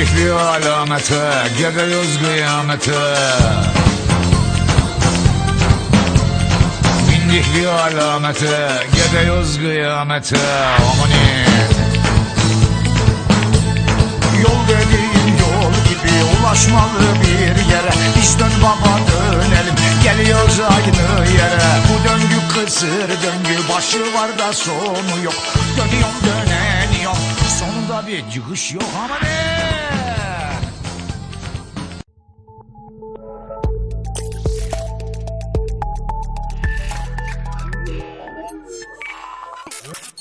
Bindik bir alamete Gidiyoruz kıyamete. Bindik bir alamete Gidiyoruz kıyamete. Amanin Yol dediğin yol gibi ulaşmalı bir yere. Biz dön baba dönelim. Geliyoruz aynı yere. Bu döngü kısır döngü başı var da sonu yok. Yok べえ熟塩浜でー